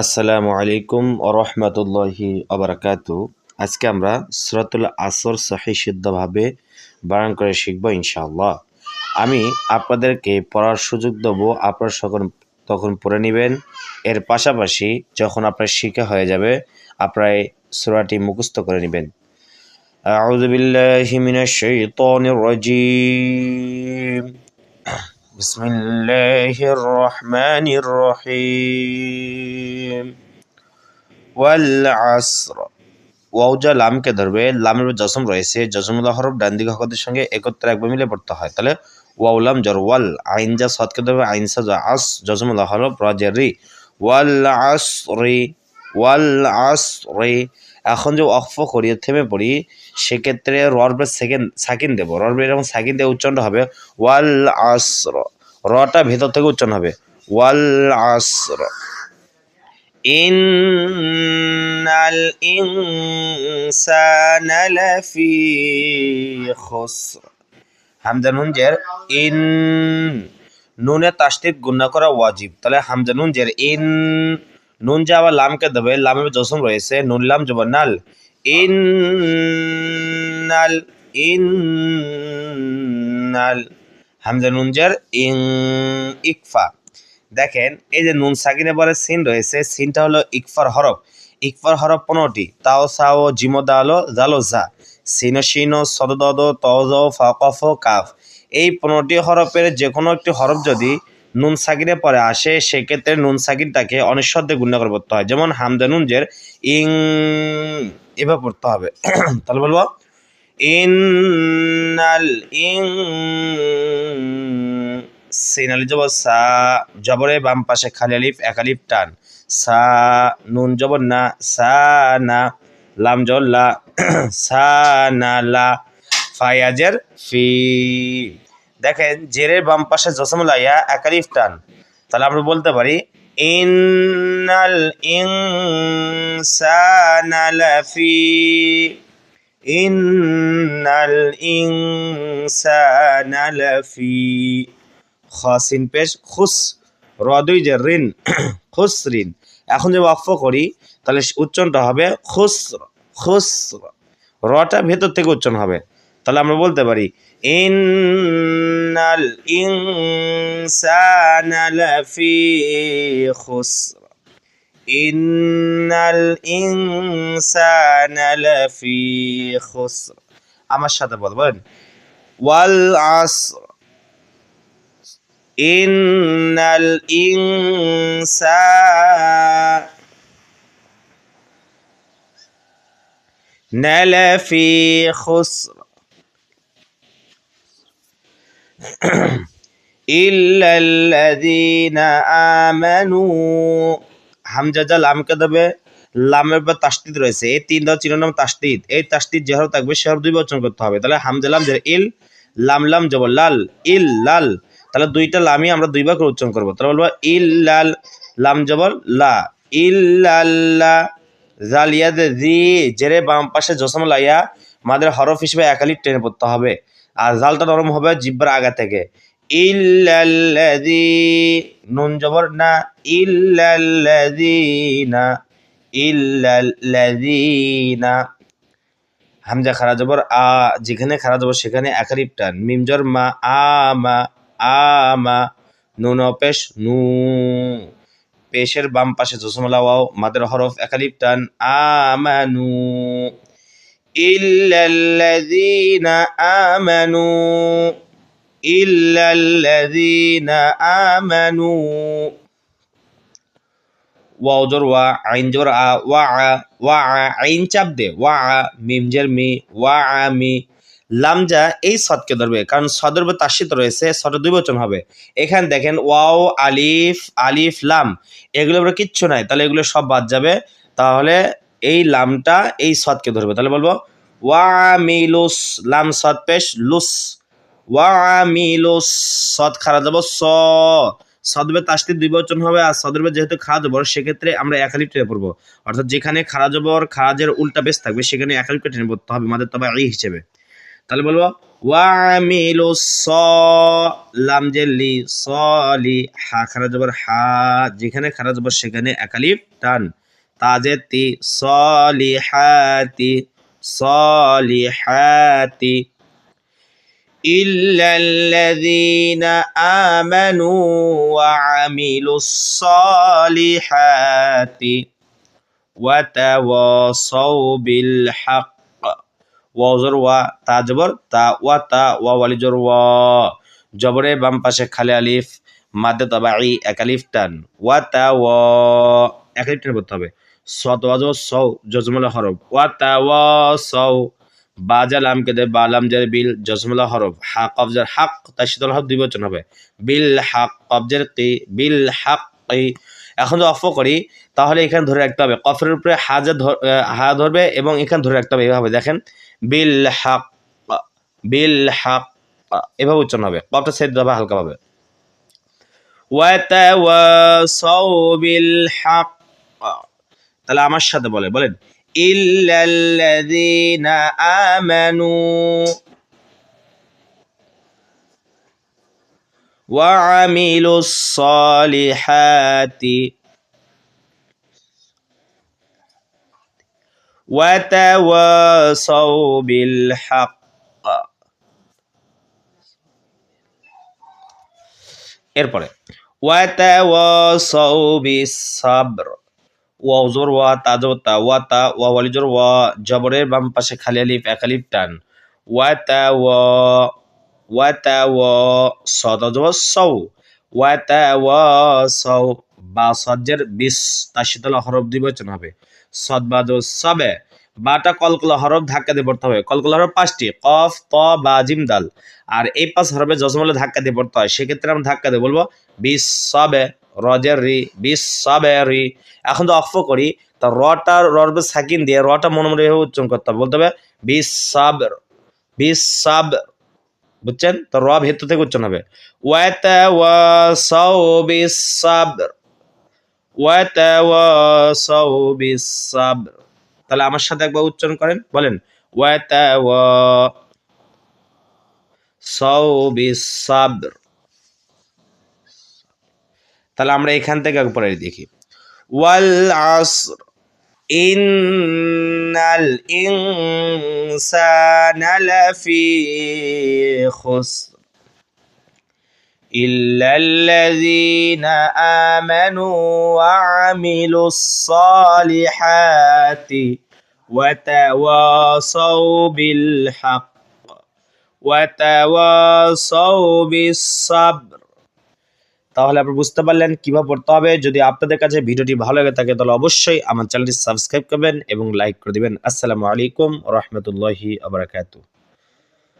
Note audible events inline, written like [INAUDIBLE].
আসসালামু আলাইকুম ওরহমতুল্লাহি আবরাকাতু আজকে আমরা সুরাতুল আসর সহি বারণ করে শিখব ইনশাআল্লাহ। আমি আপনাদেরকে পড়ার সুযোগ দেবো, আপনারা সকল তখন পড়ে নেবেন। এর পাশাপাশি যখন আপনার শিখা হয়ে যাবে, আপনারা সুরাটি মুখস্থ করে নেবেন। আউযু বিল্লাহি মিনাশ শাইতানির রাজীম। بسم الله الرحمن الرحيم والعصر ওয়াউজা লামকে ধরবে লামের উপর জসম রয়েছে জসমুল্লাহ হরফ ডান দিকে হকতের সঙ্গে একত্রে একবার মিলে পড়তে হয় তাহলে ওয়াউলাম জর ওয়াল আইন যা সৎকে ধরবে আইন সা যা আস জসমুল্লাহ হরফ রাজের রি ওয়াল আস রি ওয়াল আস রি এখন যে অফ করি, থেমে পড়ি, সেক্ষেত্রে রবের সেকেন্ড সাকিন দেবো। রবের এরকম সাকিন দিয়ে উচ্চারণ হবে, ওয়াল আসর। রটা ভেতর থেকে উচ্চারণ হবে, ওয়াল আসর। ইন্নাল ইনসানা লাফি খুসর। হামজা নুন জের ইন নুনে তাসদিদ গুণা করা ওয়াজিব। তাহলে হামজা নুন জের ইন নুন যে আবার লামকে দেবে লামের জসম রয়েছে, নুন লাম জব নাল। ইন নাল ইন নাল হামজা নুন জের ইং, ইকফা। দেখেন, এই যে নুন সাকিনে পরে সিন রয়েছে, সিনটা হলো ইকফার হরফ। ইকফার হরফ পনেরোটি, তাও সাও, জিমো দালো, জালো, জা। সিনো সিনো সদদ তজ ফকফ কাফ। এই পনেরোটি হরফের যে কোনো একটি হরফ যদি নুন সাকিনে পরে আসে, সেক্ষেত্রে নুন সাকিনটাকে অনিঃশব্দে গুণ্য করে পড়তে হয়। যেমন হামদা নুনজের ইং, এভাবে পড়তে হবে। [CLEARS THROAT] তাহলে বলব, ইন্নাল ইং, সিনালি জব, সা, জবরে বাম পাশে খালি আলিফ, এক আলিফ টান। সা, নুন জবর না, সা, না, লাম জল লা, [CLEARS THROAT] সা, না, লা ফায়াজের ফি। দেখেন, জেরের বাম পাশে জসমুল আয়া এক আলিফ টান তাহলে আমরা বলতে পারি, ইন্নাল ইনসানা লাফি, ইন্নাল ইনসানা লাফি। খাসিন পেশ, খুস রদুই যে ঋণ, [CLEARS THROAT] খুস ঋণ। এখন যদি অক্ষ করি, তাহলে উচ্চারণটা হবে খুস খুস রটা ভেতর থেকে উচ্চারণ হবে। তাহলে আমরা বলতে পারি ইন্নাল ইনসানা লাফি খুসর ইন্নাল ইনসানা লাফি খুসর আমার সাথে বলবেন ওয়াল আসর ইন্নাল ইনসান لفي خسر إلا الذين آمنوا হামজা লামের রয়েছে। এই তিন তাস্তিদ এই তাস্তিদ যে থাকবে, সে দুই বচন করতে হবে। তাহলে ইল, লাম লাম লাল ইল লাল তাহলে দুইটা লামই আমরা দুইবার করে উচ্চারণ করব। তাহলে বলব ইল লাল লাম, জবর, লা। জালিয়াদ জি, জেরে বাম পাশে জসম, লাইয়া। আমাদের হরফ হিসেবে একালিপ টেনে পড়তে হবে। আর জালটা নরম হবে জিব্বার আগা থেকে। ইল্লাল্লাযী, নুন জবর না, ইল্লাল্লাযীনা ইল্লাল্লাযীনা। হামজা খারা জবর, আ, যেখানে খারা জবর সেখানে একালিপ টান। মিম জর মা আমা আমা নুন অপেশ নু। পেশের বাম পাশে জসমলা ওয়াও, মাদের হরফ একালিপ টান আমানু ইল্লাল্লাযীনা আমানু ইল্লাল্লাযীনা আমানু। ওয়াও জর, ওয়া, আইন জর, আ, ওয়া আ ওয়া, আ, আইন চাপ দে, ওয়া, আ, মিম জের মি, ওয়া, আ, মি। লামজা এই সদকে ধরবে, কারণ সদের উপর তাসিত রয়েছে, সদের দুই বচন হবে। এখানে দেখেন ওয়াও, আলিফ আলিফ, লাম এগুলো কিচ্ছু নাই, তাহলে এগুলো সব বাদ যাবে। তাহলে এই লামটা, এই সদকে ধরবে। তাহলে বলব, ওয়ামিলুস লাম সদ পেশ লুস। ওয়ামিলুস সদ খারা যাব স। সদবে তাসতির দুই বচন হবে আর সদরবে যেহেতু খারা জবর সেক্ষেত্রে আমরা একালিপ টেনে পড়ব। অর্থাৎ যেখানে খারা জবর খারাজের উল্টা বেশ থাকবে, সেখানে একালিপটা টেনে পড়তে হবে আমাদের তবে এই হিসেবে। তাহলে বলব ওয়ামিলু স লাম জেলি সলি হা খারা জবর হা, যেখানে খারা জবর সেখানে একালিফ টান তাজে তি সলিহাতি সলিহাতি إلا الذين آمنوا وعملوا الصالحات وتواصوا بالحق ওয়াজর ওয়া তা জবর তা ওয়া তা ওয়া ওয়ালিজর ওয়া জবরে বাম পাশে খালে আলিফ মাদ্দে তাবাই এক আলিফ টান ওয়া তা ওয়া এক আলিফ টান করতে হবে সত ওয়াজ সৌ জজমুল হরফ। ওয়া বালাম বিল হাক বিল হাক বিল হাক এখন যদি অফ করি, তাহলে এখানে ধরে রাখতে হবে। কফের উপরে হাজা হা ধরবে এবং এখানে ধরে রাখতে হবে এভাবে। দেখেন, বিল হাক বিল হাক, এভাবে উচ্চারণ হবে। কপটা সেট দেবে হালকাভাবে ওয়াতাওয়াসাউ বিল হাক তাহলে আমার সাথে বলে বলেন ইল্লাল্লাযীনা আমানু وعملوا الصالحات وتواصوا بالحق এরপরে ওয়াতাওয়াসাউ বিসাবর ওয়াজর ওয়া তাজতা ওয়া, তা, ওয়া ওয়ালিজর ওয়া, জবরের বাম পাশে খালি আলিফ, এক আলিফ, টান। ওয়াতাওয়া ওয়াতাওয়া সদজওয়া সৌ ওয়াতাওয়াসাউ বা, সজ্জের বিশ তার শীতল হরফ দুই বচন হবে। সদবাদ সবে। বাটা কলকলা হরফ ধাক্কা দিয়ে পড়তে হবে। কলকলা হরফ পাঁচটি, কফ, ত, বা, জিম, দাল। আর এই পাঁচ হরফে জজমলে ধাক্কা দিয়ে পড়তে হয়। সেক্ষেত্রে আমরা ধাক্কা দিয়ে বলব বিশ, সবে। রজের রি বিশ সবে রি এখন তো অফ করি, তা রটা রবে সাকিন দিয়ে, রটা মনে মনে উচ্চারণ করতে হবে। বলতে হবে বিশ সাব বিশ সাব বুঝছেন? তো র ভেতর থেকে উচ্চারণ হবে। ওয়াতাওয়াসাউ বিসাবর ওয়াতাওয়াসাউ বিসাবর। তাহলে আমার সাথে একবার উচ্চারণ করেন, বলেন, ওয়াতাওয়াসাউ বিসাবর। তাহলে আমরা এখান থেকে পরে দেখি ওয়াল আসর ইন্নাল ইনসানা লাফি খুসর إلا الذين آمنوا وعملوا الصالحات وتواصوا بالحق وتواصوا بالصبر তাহলে আপনি বুঝতে পারলেন কীভাবে পড়তে হবে। যদি আপনাদের কাছে ভিডিওটি ভালো লাগে থাকে, তাহলে অবশ্যই আমার চ্যানেলটি সাবস্ক্রাইব করবেন এবং লাইক করে দিবেন। আসসালামু আলাইকুম রহমতুল্লাহি আবরাকাতু